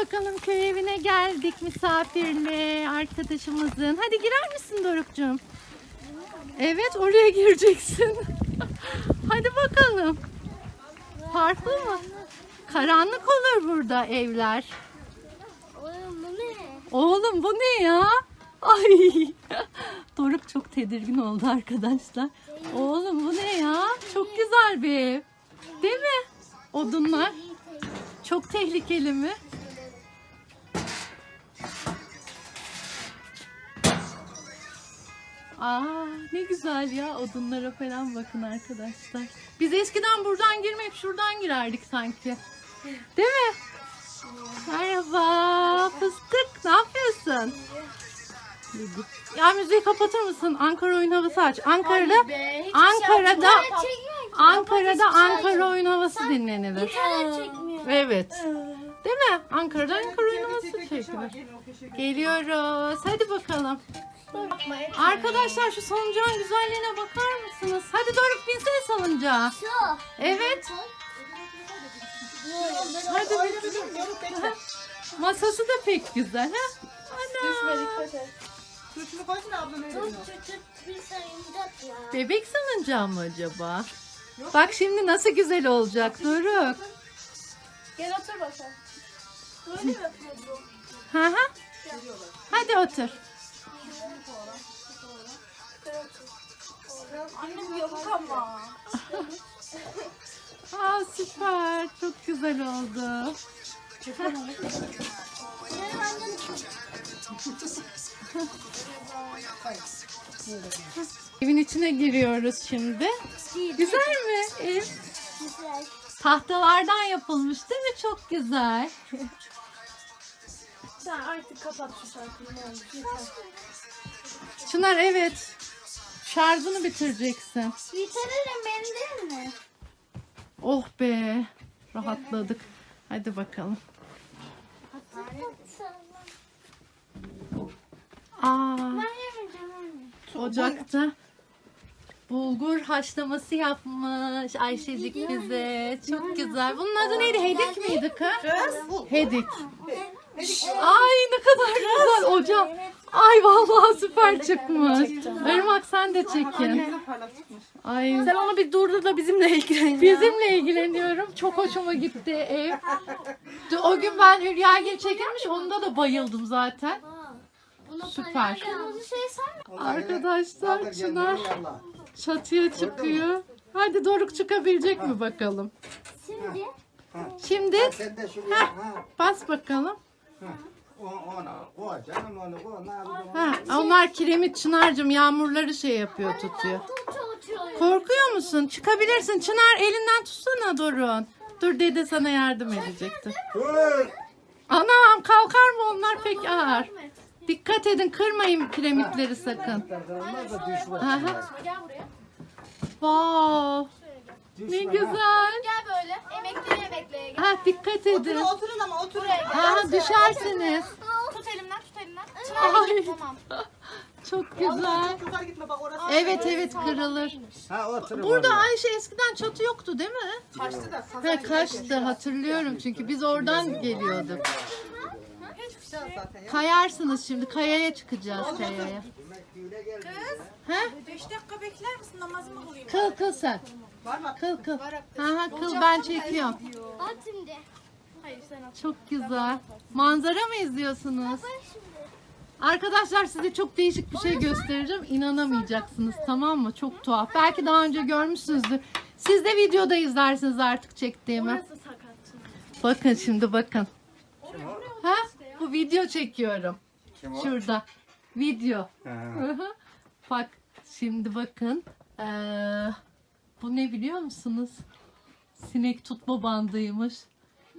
bakalım köy evine geldik misafirle arkadaşımızın. Hadi girer misin Doruk'cum? Evet oraya gireceksin. Hadi bakalım. Farklı mı? Karanlık olur burada evler. Oğlum bu ne? Oğlum bu ne ya? Ay. Doruk çok tedirgin oldu arkadaşlar. Oğlum bu ne ya? Çok güzel bir ev. Değil mi? Odunlar. Çok tehlikeli mi? Aa ne güzel ya odunlara falan bakın arkadaşlar. Biz eskiden buradan girmeyip şuradan girerdik sanki. Değil mi? Merhaba fıstık ne yapıyorsun? Ya müziği kapatır mısın? Ankara oyun havası aç. Ankara'da Ankara'da Ankara'da Ankara oyun havası dinlenilir. İnternet çekmiyor. Evet. Değil mi? Ankara'da Ankara oyun çekilir. Geliyoruz. Hadi bakalım. Arkadaşlar şu salıncağın güzelliğine bakar mısınız? Hadi Doruk binsene salıncağa. Şu. Evet. Hadi bin. Masası da pek güzel ha. Ana. Sırtını koysana sayıncak ya. Bebek salıncağı mı acaba? Bak şimdi nasıl güzel olacak Doruk. Gel otur bakalım. Böyle mi yapıyordu? Hı hı. Hadi otur. Annem yok ama. Aa süper. Çok güzel oldu. Benim annem Evin içine giriyoruz şimdi. Güzel mi ev? güzel. Tahtalardan yapılmış değil mi? Çok güzel. Sen artık kapat şu şarkıyı ne olur. Çınar evet. Şarjını bitireceksin. Bitiririm benim değil mi? Oh be. Rahatladık. Hadi bakalım. Aa, Ben yemeyeceğim anne. ocakta bulgur haşlaması yapmış Ayşecik bize. Çok güzel. Bunun adı neydi? Hedik miydi kız? Hedik. Ay ne kadar güzel ocak. Ay vallahi süper çıkmış. Irmak sen de çekin. Ay. Sen onu bir durdur da bizimle ilgilen. Bizimle ilgileniyorum. Çok hoşuma gitti ev. O gün ben Hülya'ya çekilmiş. Onda da bayıldım zaten. Süper. Şey? Arkadaşlar Çınar çatıya çıkıyor. Hadi Doruk çıkabilecek mi bakalım. Şimdi Şimdi Sen de şuraya ha. bas bakalım. O, ona, o canım onu, o ne yapacağım? Ha, onlar kiremit Çınar'cığım yağmurları şey yapıyor tutuyor. Korkuyor musun? Çıkabilirsin. Çınar elinden tutsana Doruk'un. Dur dede sana yardım edecektir. Dur! Anam kalkar mı onlar pek ağır. Dikkat edin kırmayın kiremitleri sakın. Aha. Gel buraya. Wow. Ne güzel. Gel böyle. Emekleye emekleye gel. Ha dikkat edin. Oturun ama oturun. Aha düşersiniz. Tut elimden tut elimden. Ay Tamam. çok güzel. Çok yukarı gitme bak orası. Evet evet kırılır. Ha oturun. Burada oraya. Ayşe eskiden çatı yoktu değil mi? Kaçtı da. He kaçtı hatırlıyorum çünkü biz oradan geliyorduk. Şey yok zaten ya. Kayarsınız şimdi kayaya çıkacağız kayaya. He? 5 dakika bekler misin namazımı kılayım? Kıl kıl sen. Var mı? Kıl kıl. Ha kıl ben çekiyorum. At şimdi. Hayır sen at. Çok güzel. Manzara mı izliyorsunuz? Arkadaşlar size çok değişik bir şey göstereceğim. İnanamayacaksınız tamam mı? Çok tuhaf. Belki daha önce görmüşsünüzdür. Siz de videoda izlersiniz artık çektiğimi. Nasıl sakat? Bakın şimdi bakın. Ha? Bu video çekiyorum. Kim o? Şurada. Video. Ha. Bak şimdi bakın. Ee, biliyor musunuz? Sinek tutma bandıymış.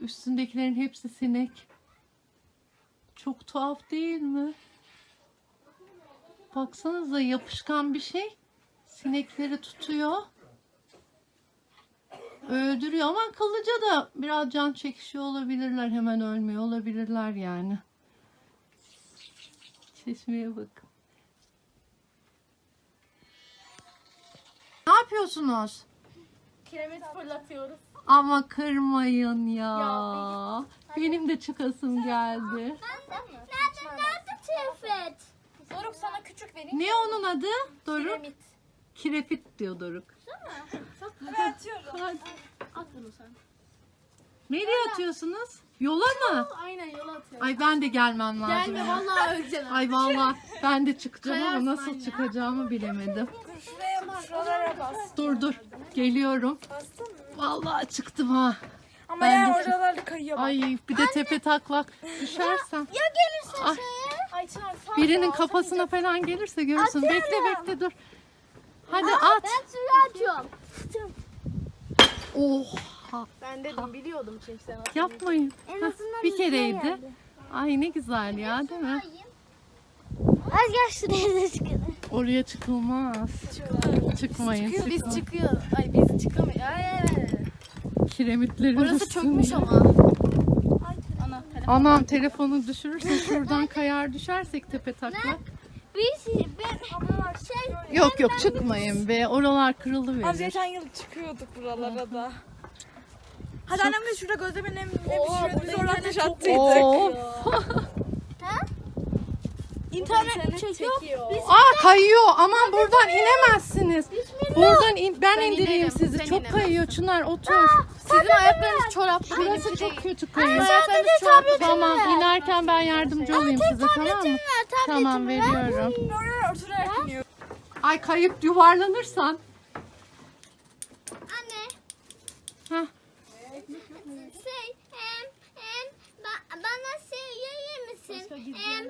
Üstündekilerin hepsi sinek. Çok tuhaf değil mi? Baksanıza yapışkan bir şey. Sinekleri tutuyor. Öldürüyor ama akıllıca da biraz can çekişiyor olabilirler. Hemen ölmüyor olabilirler yani. Çeşmeye bakın. Ne yapıyorsunuz? Kiremit fırlatıyoruz. Ama kırmayın ya. Ya, Benim de çıkasım geldi. Nerede, nerede tefet? Doruk sana küçük vereyim. Ne onun adı? Doruk? Kiremit. Kirefit diyor Doruk. Ben atıyorum. At bunu sen. Nereye atıyorsunuz? Yola mı? Aynen yola atıyorum. Ay ben de gelmem lazım. Gelme vallahi öleceksin. Ay vallahi ben de çıkacağım ama Kayarsın nasıl anne. çıkacağımı bilemedim. Şuraya bak. Şuralara bas. Dur dur. Geliyorum. Bastın mı? Vallahi çıktım ha. Ama Ben yani de- oralarda kayıyor bak. Ay bir de tepe taklak düşersem. Ya gelirse Ay. şeye? Ay Çınar sağ Birinin ol, kafasına falan gelirse görürsün. Bekle bekle dur. Hadi Aa, at. Ben suyu atıyorum. Oha. Ben dedim biliyordum çünkü sen at. Yapmayın. En azından bir kereydi. geldi. Ay ne güzel ya değil mi? Az gel şuraya da çıkalım. Oraya çıkılmaz. Çıkmayın. Biz çıkmayın. çıkıyor. Ay biz çıkamıyoruz. Ay, ay, ay. Kiremitlerin Orası üstünde. çökmüş ama. Ana telefon. Anam telefonu düşürürse şuradan kayar düşersek tepe taklak. Biz ben şey Yok yok çıkmayın be. Oralar kırılı Abi geçen yıl çıkıyorduk buralara da. Hadi annem de şurada gözlemin ne, ne pişiriyordu biz oradan taş attıydık. İnternet çekiyor. Aa kayıyor. Aman buradan inemezsiniz. Buradan in- ben, Ben indireyim inerim, sizi. sen Çok inemezsin. kayıyor Çınar otur. Sizin ayaklarınız çoraplı Burası benimki çok değil. kötü kayıyor. Ayaklarınız çoraplı. Tamam inerken ben yardımcı olayım size tamam mı? Tamam veriyorum. Oraya oturarak iniyor. Ay kayıp yuvarlanırsan. anne Hah. şey em em ba- bana şey yayır mısın? Em em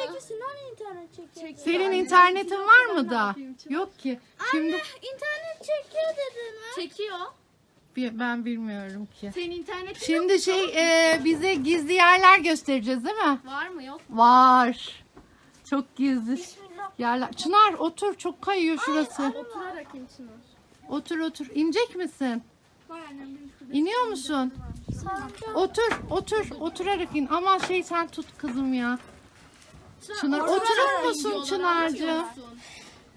Hani internet çekiyor? Senin internetin var mı da? Yok ki. Şimdi İnternet çekiyor dedin mi? Çekiyor. Bi- ben bilmiyorum ki. Senin internetin Şimdi şey e, bize gizli yerler göstereceğiz değil mi? var mı yok? Var. Çok gizli yerler. Çınar otur çok kayıyor şurası. Oturarak in Çınar. Otur otur. İnecek misin? Vay annem benim şurada. İniyor musun? Otur otur oturarak in. Ama şey sen tut kızım ya. Çınar oturur musun Çınar'cığım?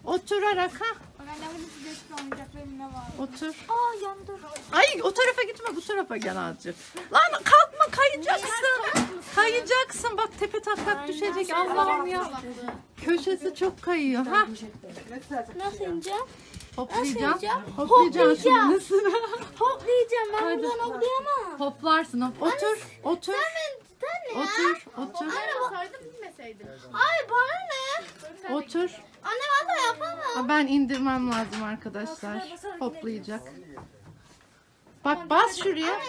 Oturarak ha. Annemin sıcak oyuncaklarım ne var? Otur. Aa yandı. Ay o tarafa gitme bu tarafa gel azıcık. Lan kalkma kayacaksın. Kayacaksın bak tepe taklak düşecek Allah'ım ya. Köşesi çok kayıyor. Ha Nasıl ineceğim? hoplayacaksın. Hoplayacaksın şimdi nasıl? Hoplayacağım ben Hadi. buradan hoplayamam. Hoplarsın. hop. Otur. Otur. Ya? Otur. Otur. Olsaydı bilmeseydim. Ay bana ne? Otur. Anne valla yapamam. Ben indirmem lazım arkadaşlar. Hoplayacak. Bak bas şuraya.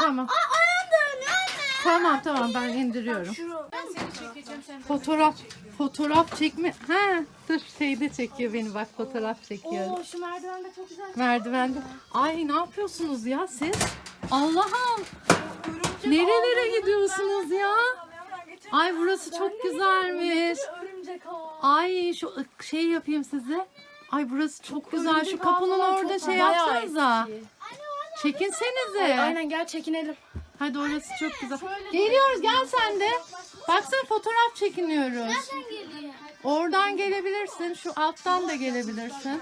Tamam. Aa ayağım dönüyor anne. Tamam tamam ben indiriyorum. Ben seni çekeceğim sen. Fotoğraf fotoğraf çekme. Ha dur şeyde çekiyor beni bak fotoğraf çekiyor. Oo şu merdiven de çok güzel. Merdivende. Ay ne yapıyorsunuz ya siz? Allah'ım. Nerelere gidiyorsunuz ya? Ay burası çok güzelmiş. Ay şu şey yapayım size. Ay burası çok güzel. Şu kapının orada şey yapsanıza. Çekinsenize. Aynen gel çekinelim. Hadi orası çok güzel. Geliyoruz gel sen de. Baksana fotoğraf çekiniyoruz. Oradan gelebilirsin. Şu alttan da gelebilirsin.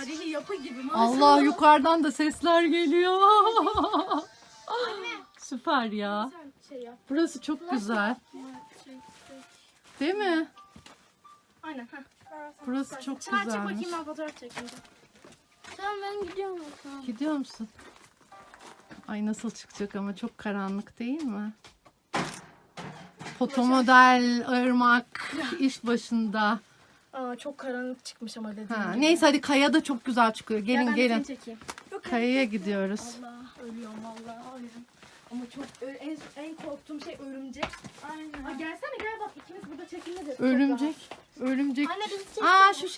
Tarihi yapı gibi maşallah. Allah yukarıdan da sesler geliyor. Süper ya. Şey yap. Burası çok güzel. Değil mi? Aynen. heh. Burası çok Çınar çek güzelmiş. bakayım ben fotoğraf çekeyim. Tamam ben gidiyorum o zaman. Gidiyor musun? Ay nasıl çıkacak ama çok karanlık değil mi? Fotomodel, ırmak, iş başında. Aa çok karanlık çıkmış ama dediğim Ha, gibi. neyse hadi kaya da çok güzel çıkıyor. Gel Gelin ben de gelin. seni çekeyim. Kayaya gidiyoruz. Allah ölüyorum vallahi ölüyorum. Ama çok ö- en, en korktuğum şey örümcek. Aynen. Aa, gelsene gel bak ikimiz burada çekiliriz. Örümcek. Örümcek. Anne bizi. Aa şu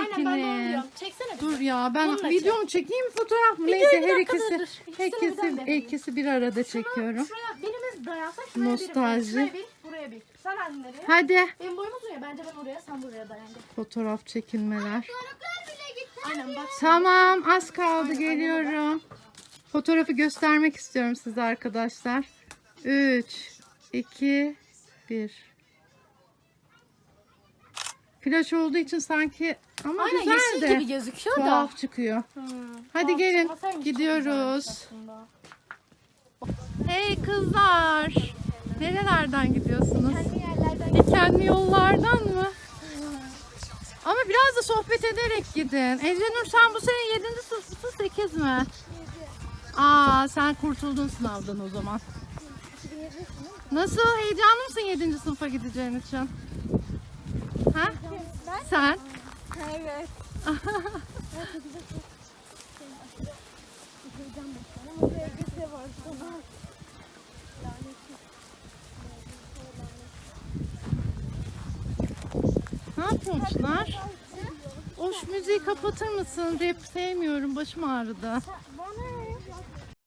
Aynen ben de onu çekinin. diyorum. Çeksene. Dur ya ben Bununla video mu çekeyim fotoğraf mı? Neyse her ikisi, ikisi, ikisi bir arada çekiyorum. Şuraya birimiz dayansak şuraya Nostalji. biri. Şuraya bir, buraya bir. Sen anne nereye? Hadi. Benim boyum uzun ya bence ben oraya sen buraya dayan. Fotoğraf gitti. Aynen bak. Tamam az kaldı geliyorum. Fotoğrafı göstermek istiyorum size arkadaşlar. 3, 2, 1. Flash olduğu için sanki ama Aynen güzel yeşil de gibi gözüküyor da. tuhaf çıkıyor. Hadi gelin Çıkmasaymış gidiyoruz. aslında. Hey kızlar. Nerelerden gidiyorsunuz? Dikenli yollardan mı? Ama biraz da sohbet ederek gidin. Ece sen bu sene 7. sınıfsın 8 mi? Aa sen kurtuldun sınavdan o zaman. Nasıl heyecanlı mısın 7. sınıfa gideceğin için? Sen? Evet. Ne yapıyormuşlar? Hoş müziği kapatır mısın? Rap sevmiyorum. Başım ağrıdı.